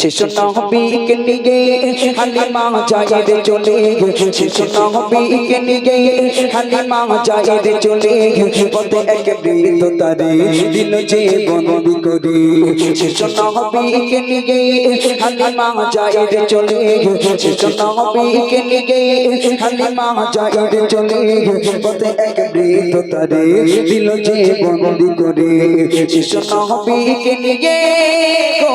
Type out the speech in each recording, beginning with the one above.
শিশু নবীকে নিয়ে হালিমা রে চলে শিশু নবীকে নিয়ে হালিমা রে চলে পথে এক বৃদ্ধ তারে দিল যে বন্দি করে শিশু নবীকে নিয়ে হালিমা রে চলে শিশু নবীকে নিয়ে হালিমা রে চলে পথে এক বৃদ্ধ তারে দিল যে বন্দি করে শিশু নবীকে নিয়ে গো।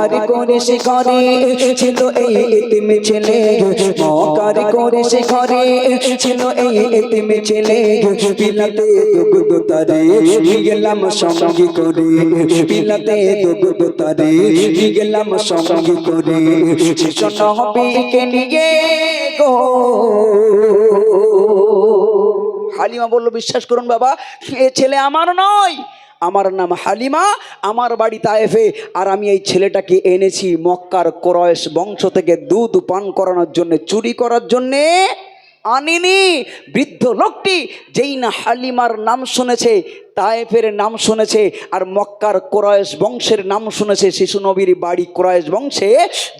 মকার করে সে ঘরে ছিল এই এতিম ছেলে। মকার করে সে ঘরে ছিল এই এতিম ছেলে। পিলাতে দুগ্ধ তারে গেলাম সঙ্গী করে। পিলাতে দুগ্ধ তারে গেলাম সঙ্গী করে। শিশু নবীকে নিয়ে গো। হালিমা বলল, বিশ্বাস করুন বাবা, এ ছেলে আমার নয়। আমার নাম হালিমা, আমার বাড়ি তায়েফে। আর আমি এই ছেলেটাকে এনেছি মক্কার ক্রয়েস বংশ থেকে দুধ পান করানোর জন্য, চুরি করার জন্যে। আনিনি, বৃদ্ধ লোকটি যেই না হালিমার নাম শুনেছে তায়েফের নাম শুনেছে আর মক্কার কোরয়েশ বংশের নাম শুনেছে, শিশু নবীর বাড়ি কোরয়েশ বংশে।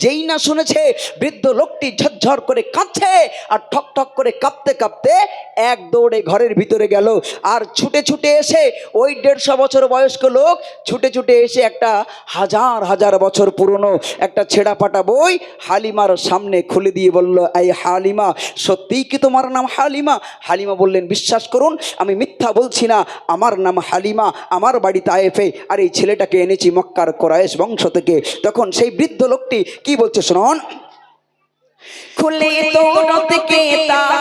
যেই না শুনেছে, বৃদ্ধ লোকটি ঝরঝর করে কাঁদছে আর ঠক ঠক করে কাঁপতে কাঁপতে এক দৌড়ে ঘরের ভিতরে গেল। আর ছুটে ছুটে এসে ওই দেড়শো বছর বয়স্ক লোক ছুটে ছুটে এসে একটা হাজার হাজার বছর পুরনো একটা ছেঁড়া ফাটা বই হালিমার সামনে খুলে দিয়ে বলল, এই হালিমা, সত্যিই কি তোমার নাম হালিমা? হালিমা বললেন, বিশ্বাস করুন, আমি মিথ্যা বলছি না, আমার নাম হালিমা আমার বাড়ি তায়েফে। আর এই ছেলেটাকে এনেছি মক্কার কোরায়েশ বংশ থেকে। তখন সেই বৃদ্ধ লোকটি কি বলছে শোনন খুলে তো থেকে খুলে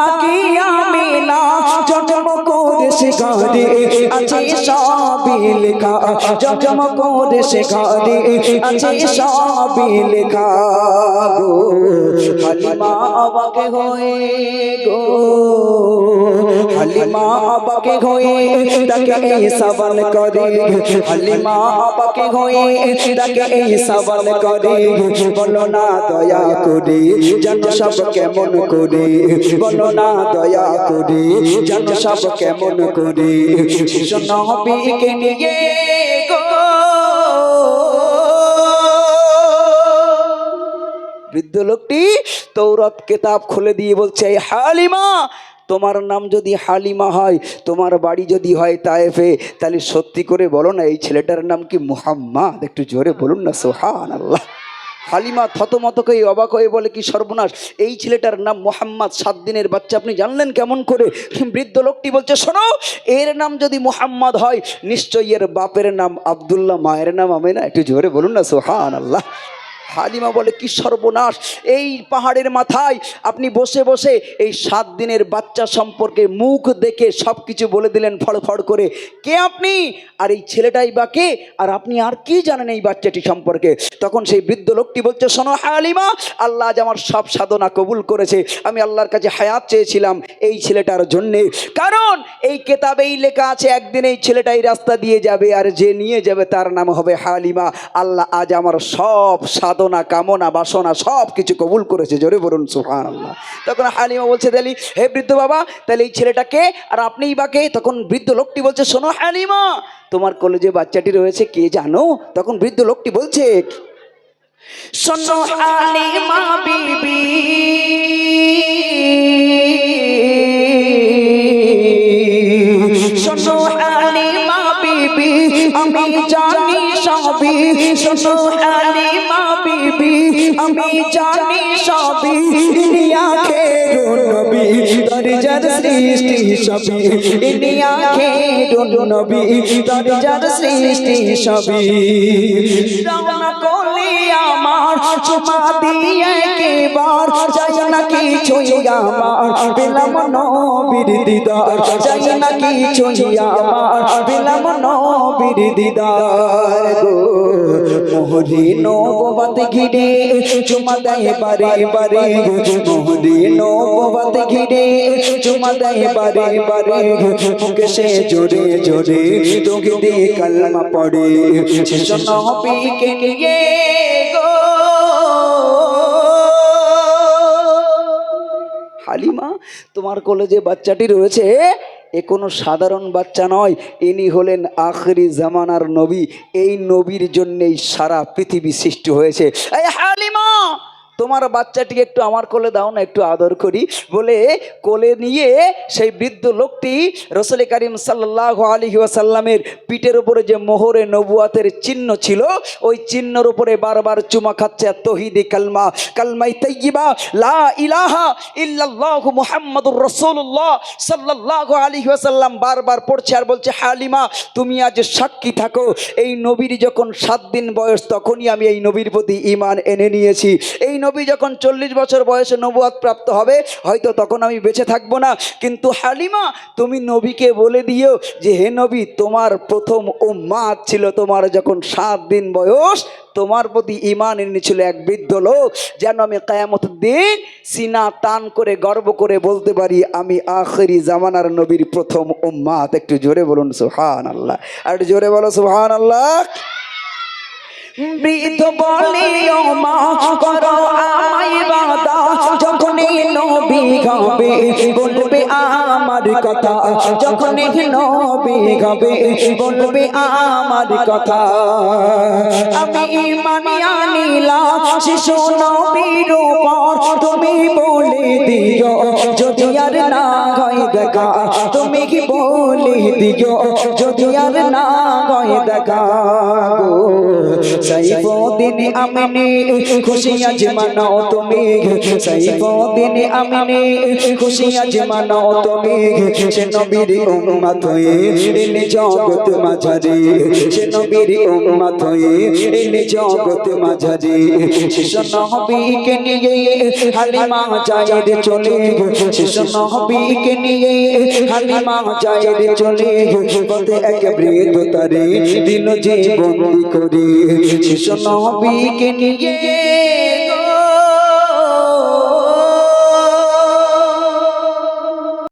করে শিকারে আছে সবই লেখা জন্ম করে শিকারে আছে সবই লেখা গো হালিমা আবাকে হয়ে গো হালিমা আবাকে হয়ে তাকে এই সবল করে হালিমা আবাকে হয়ে তাকে এই সবল করে বলো না দয়া করে জানো সব কেমন করে বলো না দয়া করে জানো সব কেমন করে নবীকে নিয়ে বৃদ্ধ লোকটি তৌরত কেতাব খুলে দিয়ে বলছে হালিমা, তোমার নাম যদি হালিমা হয়, তোমার বাড়ি যদি হয় তায়েফে, তাহলে সত্যি করে বলো না, এই ছেলেটার নাম কি মুহাম্মদ? একটু জোরে বলুন না সোহান আল্লাহ হালিমা থতমতকে অবাক হয়ে বলে, কি সর্বনাশ! এই ছেলেটার নাম মোহাম্মদ সাত দিনের বাচ্চা। আপনি জানলেন কেমন করে? বৃদ্ধ লোকটি বলছে, শোনো, এর নাম যদি মোহাম্মদ হয়, নিশ্চয়ই এর বাপের নাম আবদুল্লাহ, মায়ের নাম আমি না একটু জোরে বলুন না সোহান আল্লাহ হালিমা বলে, কি সর্বনাশ! এই পাহাড়ের মাথায় আপনি বসে বসে এই সাত দিনের বাচ্চা সম্পর্কে মুখ দেখে সব কিছু বলে দিলেন ফড়ফড় করে। কে আপনি? আর এই ছেলেটাই বা কে? আর আপনি আর কি জানেন এই বাচ্চাটি সম্পর্কে? তখন সেই বৃদ্ধ লোকটি বলছে, শোনো হালিমা, আল্লাহ আমার সব সাধনা কবুল করেছে। আমি আল্লাহর কাছে হায়াত চেয়েছিলাম এই ছেলেটার জন্যে। কারণ এই কেতাবেই লেখা আছে, একদিন এই ছেলেটাই রাস্তা দিয়ে যাবে আর যে নিয়ে যাবে তার নাম হবে হালিমা। আল্লাহ আজ আমার সব সাধনা, কামনা, বাসনা, সব কিছু কবুল করেছে। জোরে বলুন সুহান আল্লাহ তখন হালিমা বলছে, তাহলে, হে বৃদ্ধ বাবা, তাহলে এই ছেলেটাকে আর আপনিই বাকে তখন বৃদ্ধ লোকটি বলছে, শোনো হালিমা, তোমার কলেজে বাচ্চাটি রয়েছে, কে জানো? তখন বৃদ্ধ লোকটি বলছে, শোনো হালিমা হালিমা বিবি আমি জানি সবই ইনিয়া নবী দরজার সৃষ্টি সৃষ্টি সবই। চুমা দিয়ে কেবার যাই না কিছুই আমার? পেলাম নবীর দিদার। যাই না কিছুই আমার? পেলাম নবীর দিদার গো। মোহরি নবত ঘিরে চুমা দেয় বারে বারে। মোহরি নবত ঘিরে চুমা দেয় বারে বারে। মুখে সে জোরে জোরে তোকে দিয়ে কালমা পড়ে। শিশু নবীকে নিয়ে গো। হালিমা, তোমার কলেজে বাচ্চাটি রয়েছে। এ কোনো সাধারণ বাচ্চা নয়, ইনি হলেন আখরি জামানার নবী। এই নবীর জন্যেই সারা পৃথিবী সৃষ্টি হয়েছে। হালিমা! তোমার বাচ্চাটিকে একটু আমার কোলে দাও না, একটু আদর করি। বলে কোলে নিয়ে সেই বৃদ্ধ লোকটি রসুল করিম সাল্লাহ আলী ওয়াসাল্লামের পিঠের উপরে যে মোহরে নবুয়াতের চিহ্ন ছিল, ওই চিহ্নর উপরে বারবার চুমা খাচ্ছে, তহিদি কালমা, কালমাই তৈবা লা ইলাহা ইল্লাল্লাহু মুহাম্মাদুর রাসূলুল্লাহ সাল্লাল্লাহু আলাইহি ওয়াসাল্লাম। বারবার পড়ছে আর বলছে, হালিমা, তুমি আজ সাক্ষী থাকো। এই নবীর যখন সাত দিন বয়স, তখনই আমি এই নবীর প্রতি ঈমান এনে নিয়েছি। এই নবী যখন চল্লিশ বছর বয়সে নবুয়াত প্রাপ্ত হবে, হয়তো তখন আমি বেঁচে থাকব না। কিন্তু হালিমা, তুমি নবীকে বলে দিও যে, হে নবী, তোমার প্রথম উম্মাদ ছিল তোমার যখন সাত দিন বয়স, তোমার প্রতি ইমান এনেছিল এক বৃদ্ধ লোক, যেন আমি কায়ামত দিন সিনা টান করে গর্ব করে বলতে পারি, আমি আখরি জামানার নবীর প্রথম উম্মাত একটু জোরে বলুন সুহান আল্লাহ আর জোরে বলো সুহান আল্লাহ বৃদ্ধ বলে ও মা করো, আমায় বাদা যখন নবী গাবে, বলবে আমার কথা। যখন নবী গাবে, বলবে আমার কথা। আমি মানিয়া নিলাম শিশু নবীর উপর। তুমি বলে দিও, যদি আর না হয় দেখা কি বলে দিও, যদি আর না হয় দেখা গো। সাইফুদ্দিন আমিনি খুশি আজ মানাও তুমি সাইফুদ্দিন আমিনি খুশি আজ মানাও তুমি সে নবীর উম্মত হয়ে ইনি জগৎ মাঝারি। সে নবীর উম্মত হয়ে ইনি জগৎ মাঝারি। শিশু নবীকে নিয়ে হালিমা যায় চলে শিশু নবীকে নিয়ে হালিমা যায় রে চলে পথে এক বৃদ্ধ তারে দিল জীবন করে শিশু নবীকে নিয়ে